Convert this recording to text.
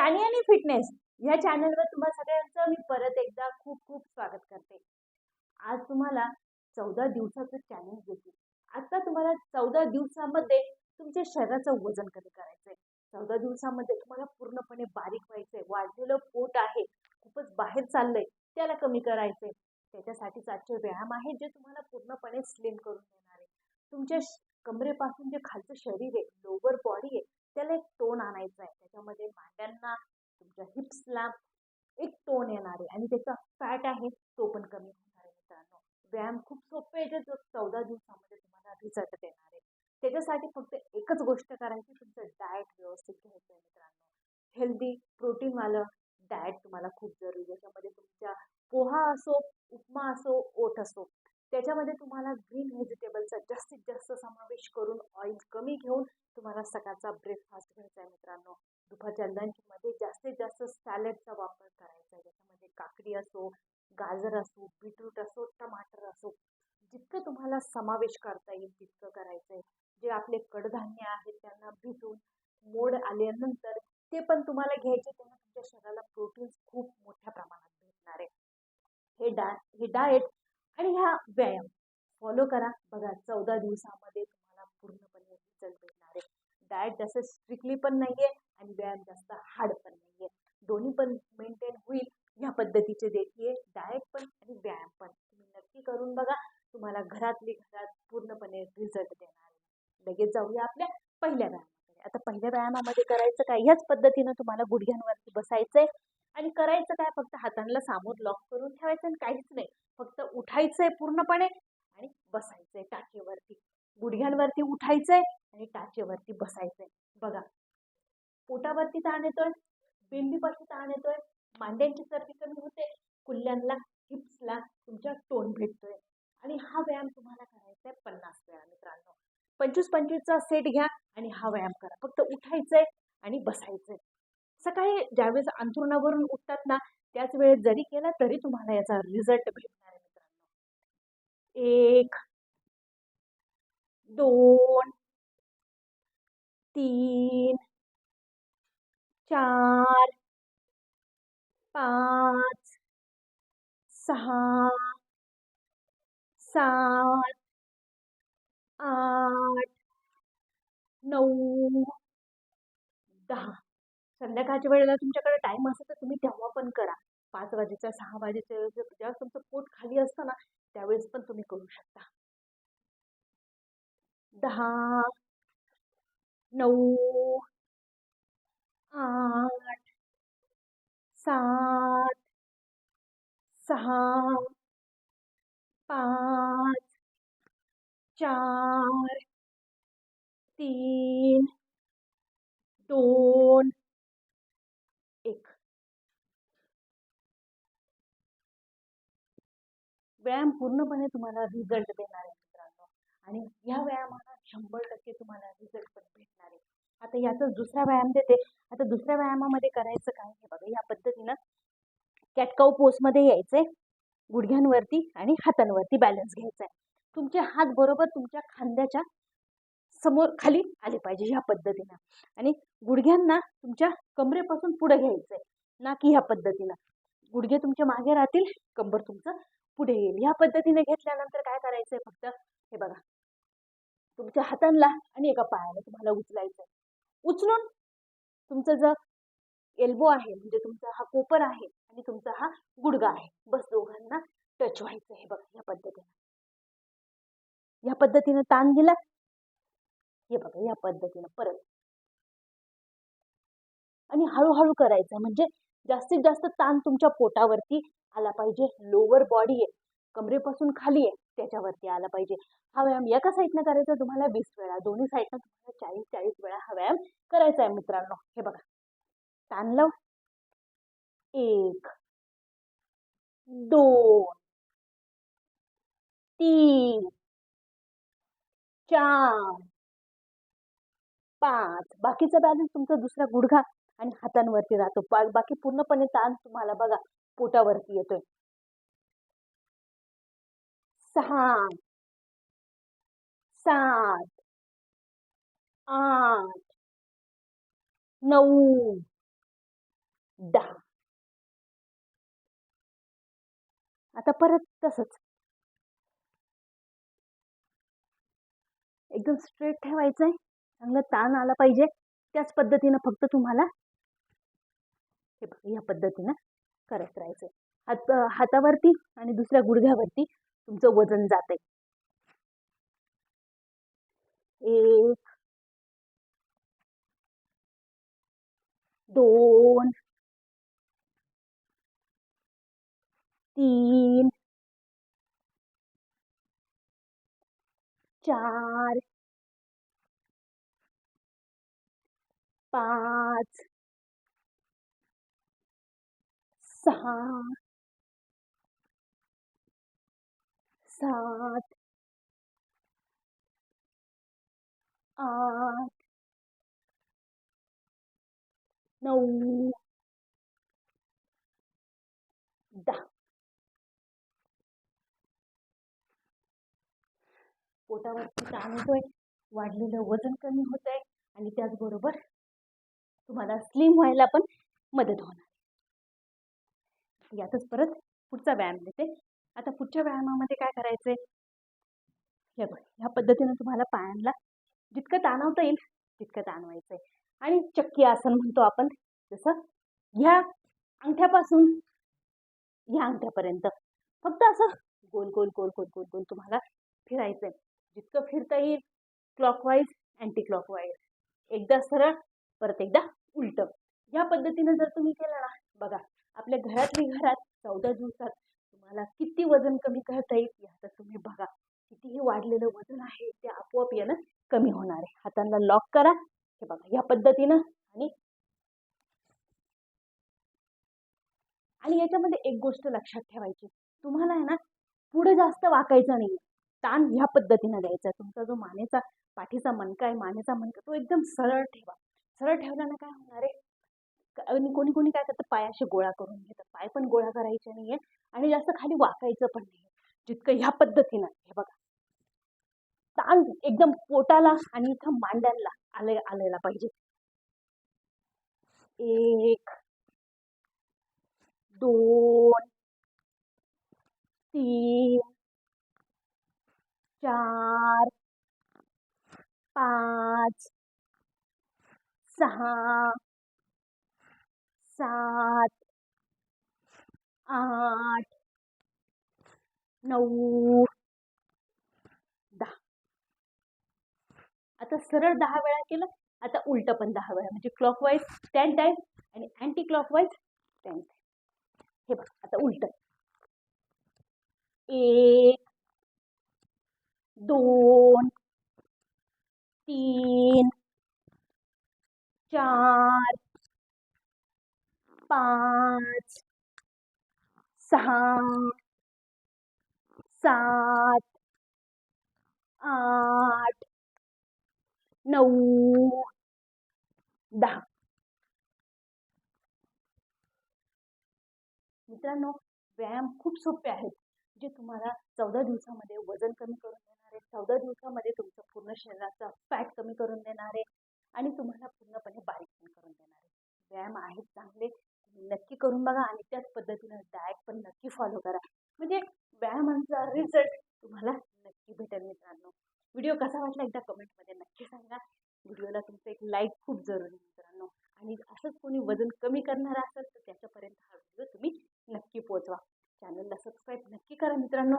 प्राणी आणि फिटनेस ह्या चॅनलवर तुम्हा सगळ्यांचं मी परत एकदा खूप खूप स्वागत करते. आज तुम्हाला चौदा दिवसाचं चॅलेंज देते आता तुम्हाला चौदा दिवसामध्ये तुमच्या शरीराचं वजन कमी करायचं आहे चौदा दिवसामध्ये तुम्हाला पूर्णपणे बारीक व्हायचं आहे वाढलेलं पोट आहे खूपच बाहेर चाललंय त्याला कमी करायचं आहे त्याच्यासाठीच आजचे व्यायाम आहे जे तुम्हाला पूर्णपणे स्लिम करून देणार. आहे तुमच्या श- कमरेपासून जे खालचं शरीर आहे लोअर बॉडी आहे त्याला एक टोन आणायचा आहे. त्याच्यामध्ये मांड्यांना तुमच्या हिप्सला एक टोन येणार आहे आणि त्याचा फॅट आहे तो पण कमी होणार आहे मित्रांनो. व्यायाम खूप सोपे आहे. जे जो चौदा दिवसामध्ये तुम्हाला रिझल्ट देणार आहे. त्याच्यासाठी फक्त एकच गोष्ट करायची तुमचं डाएट व्यवस्थित घ्यायचं आहे मित्रांनो. हेल्दी प्रोटीनवालं डाएट तुम्हाला खूप जरुरी आहे. त्याच्यामध्ये तुमच्या पोहा असो उपमा असो ओट असो त्याच्यामध्ये तुम्हाला ग्रीन व्हेजिटेबलचा जास्तीत जास्त समावेश करून ऑइल कमी घेऊन तुम्हाला सकाळचा ब्रेकफास्ट घ्यायचा आहे मित्रांनो. दुपारच्या लंचमध्ये जास्तीत जास्त सॅलडचा वापर करायचा आहे. त्याच्यामध्ये काकडी असो गाजर असो बीटरूट असो टमाटर असो जितकं तुम्हाला समावेश करता येईल तितकं करायचं आहे. जे आपले कडधान्य आहेत त्यांना भिजून मोड आल्यानंतर ते पण तुम्हाला घ्यायचे तेव्हा तुमच्या शरीराला प्रोटीन्स खूप मोठ्या प्रमाणात भेटणार आहे. हे डा हे डाएट आणि ह्या व्यायाम फॉलो करा. बघा चौदा दिवसामध्ये तुम्हाला पूर्णपणे रिझल्ट भेटणार आहे. डाएट जास्त स्ट्रिक्टली पण नाही आहे आणि व्यायाम जास्त हार्ड पण नाही आहे दोन्ही पण मेंटेन होईल ह्या पद्धतीचे देखील डाएट पण आणि व्यायाम पण. तुम्ही नक्की करून बघा. तुम्हाला घरातली घरात पूर्णपणे रिझल्ट देणार आहे. लगेच जाऊया आपल्या पहिल्या व्यायामाकडे. आता पहिल्या व्यायामामध्ये करायचं काय? ह्याच पद्धतीनं तुम्हाला गुडघ्यांवरती बसायचं आहे आणि करायचं काय? फक्त हातांना सामोर लॉक करून ठेवायचं आणि काहीच नाही. फक्त उठायचं आहे पूर्णपणे आणि बसायचं आहे टाचेवरती. गुडघ्यांवरती उठायचं आहे आणि टाचेवरती बसायचं आहे बघा. पोटावरती ताण येतोय बेंबीपाशी ताण येतोय मांड्यांची चरबी कमी होते कुल्ल्यांना हिप्सला तुमच्या टोन भेटतोय. आणि हा व्यायाम तुम्हाला करायचा आहे पन्नास वेळा मित्रांनो. पंचवीस पंचवीसचा सेट घ्या आणि हा व्यायाम करा. फक्त उठायचंय आणि बसायचंय. सकाळी ज्यावेळेस अंथरुणावरून उठतात ना त्याच वेळेस जरी केला तरी तुम्हाला याचा रिझल्ट भेटतो. एक दोन तीन चार पाच सहा सात आठ नऊ दहा. संध्याकाळच्या वेळेला तुमच्याकडे टाईम असेल तर तुम्ही तेव्हा पण करा. पाच वाजेचा सहा वाजेच्या वेळेस जेव्हा तुमचं पोट खाली असतं ना त्यावेळेस पण तुम्ही करू शकता. दहा नऊ आठ सात सहा पाच चार तीन दोन व्यायाम पूर्णपणे तुम्हाला रिझल्ट देणार आहे मित्रांनो. आणि ह्या व्यायामाला शंभर टक्के तुम्हाला रिझल्ट पण भेटणार आहे. आता याचा दुसरा व्यायाम देते. आता दुसऱ्या व्यायामामध्ये करायचं काय हे बघा या पद्धतीनं कॅटकाऊ पोस्टमध्ये यायचंय. गुडघ्यांवरती आणि हातांवरती बॅलन्स घ्यायचा आहे तुमचे हात बरोबर तुमच्या खांद्याच्या समोर खाली आले पाहिजे ह्या पद्धतीनं. आणि गुडघ्यांना तुमच्या कमरेपासून पुढे घ्यायचं आहे ना की ह्या पद्धतीनं. गुडघे तुमच्या मागे राहतील कंबर तुमचं पुढे येईल ह्या पद्धतीने घेतल्यानंतर काय करायचंय फक्त हे बघा. तुमच्या हातांना आणि एका पायाला तुम्हाला उचलायचंय. उचलून तुमचं जर एल्बो आहे म्हणजे तुमचा हा कोपर आहे आणि तुमचा हा गुडगा आहे बस दोघांना टच व्हायचं आहे बघा या पद्धतीने. या पद्धतीनं ताण दिला. हे बघा या पद्धतीनं परत. आणि हळूहळू करायचं म्हणजे जास्तीत जास्त ताण तुमच्या पोटावरती आला पाहिजे. लोअर बॉडी आहे. कमरेपासून खाली आहे त्याच्यावरती आला पाहिजे. हा व्यायाम एका साईडनं करायचा तुम्हाला वीस वेळा. दोन्ही साईडनं तुम्हाला चाळीस चाळीस वेळा हा व्यायाम करायचा आहे मित्रांनो. हे बघा. ताणलं एक दोन तीन चार पाच. बाकीचा बॅलन्स तुमचा दुसरा गुडघा आणि हातांवरती राहतो. बाकी पूर्णपणे ताण तुम्हाला बघा पोटावरती येतोय. सहा सात आठ नऊ दहा. आता परत तसंच. एकदम स्ट्रेट ठेवायचंय. चांगला ताण आला पाहिजे. त्याच पद्धतीनं फक्त तुम्हाला हे बघा या पद्धतीनं करत राहायचं हात हातावरती आणि दुसऱ्या गुडघ्यावरती तुमचं वजन जाते एक दोन तीन चार पाच सहा सात आठ नऊ। दहा। पोटावरती ताण होतोय वाढलेलं वजन कमी होत आहे आणि त्याचबरोबर तुम्हाला स्लिम व्हायला पण मदत होणार. यातच परत पुढचा व्यायाम देते आता पुढच्या व्यायामामध्ये काय करायचंय? हे बघ ह्या पद्धतीनं तुम्हाला पायांना जितकं ताणवता येईल तितकं ताणवायचंय. आणि चक्की आसन म्हणतो आपण जसं ह्या अंगठ्यापासून ह्या अंगठ्यापर्यंत. फक्त असं गोल गोल गोल गोल गोल गोल तुम्हाला फिरायचंय. जितकं फिरता येईल क्लॉकवाईज अँटी क्लॉकवाईज एकदा सरळ परत एकदा उलट. या पद्धतीनं जर तुम्ही केलं ना बघा आपल्या घरातली घरात चौदा दिवसात तुम्हाला किती वजन कमी करता येईल याचं तुम्ही बघा. कितीही वाढलेलं वजन आहे ते आपोआप यानं कमी होणार आहे. हातांना लॉक करा. हे बघा या पद्धतीनं आणि आणि याच्यामध्ये एक गोष्ट लक्षात ठेवायची. तुम्हाला आहे ना पुढे जास्त वाकायचं नाही ताण ह्या पद्धतीनं द्यायचा. तुमचा जो मानेचा पाठीचा मणका आहे मानेचा मणका तो एकदम सरळ ठेवा. सरळ ठेवल्यानं काय होणार आहे? आणि कोणी कोणी काय करतं पायाशी गोळा करून घेतात. पाय पण गोळा करायचे नाहीये आणि जास्त खाली वाकायचं पण नाही जितकं ह्या पद्धतीनं हे बघा. ताण एकदम पोटाला आणि इथं मांड्यांना आले आलेला पाहिजे. एक दोन तीन चार पाच सहा सात आठ नऊ दहा. आता सरळ दहा वेळा केलं आता उलट पण दहा वेळा. म्हणजे क्लॉकवाईज टेन टाईम आणि अँटी क्लॉकवाईज टेन टाईम हे बघ आता उलट. एक दोन तीन चार पाच सहा सात आठ नऊ दहा. मित्रांनो व्यायाम खूप सोपे आहेत जे तुम्हाला चौदा दिवसामध्ये वजन कमी करून देणार आहे चौदा दिवसामध्ये तुमचं पूर्ण शरीराचा फॅट कमी करून देणार आहे आणि तुम्हाला पूर्णपणे बारीक पण करून देणार आहे व्यायाम आहेत चांगले तुम्ही नक्की करून बघा आणि त्याच पद्धतीनं डाएट पण नक्की फॉलो करा म्हणजे व्यायामांचा रिझल्ट तुम्हाला नक्की भेटेल मित्रांनो व्हिडिओ कसा वाटला एकदा कमेंटमध्ये नक्की सांगा. व्हिडिओला तुमचं एक लाईक खूप जरुरी मित्रांनो. आणि असंच कोणी वजन कमी करणार असेल तर त्याच्यापर्यंत हा व्हिडिओ तुम्ही नक्की पोहोचवा. चॅनलला सबस्क्राईब नक्की करा मित्रांनो.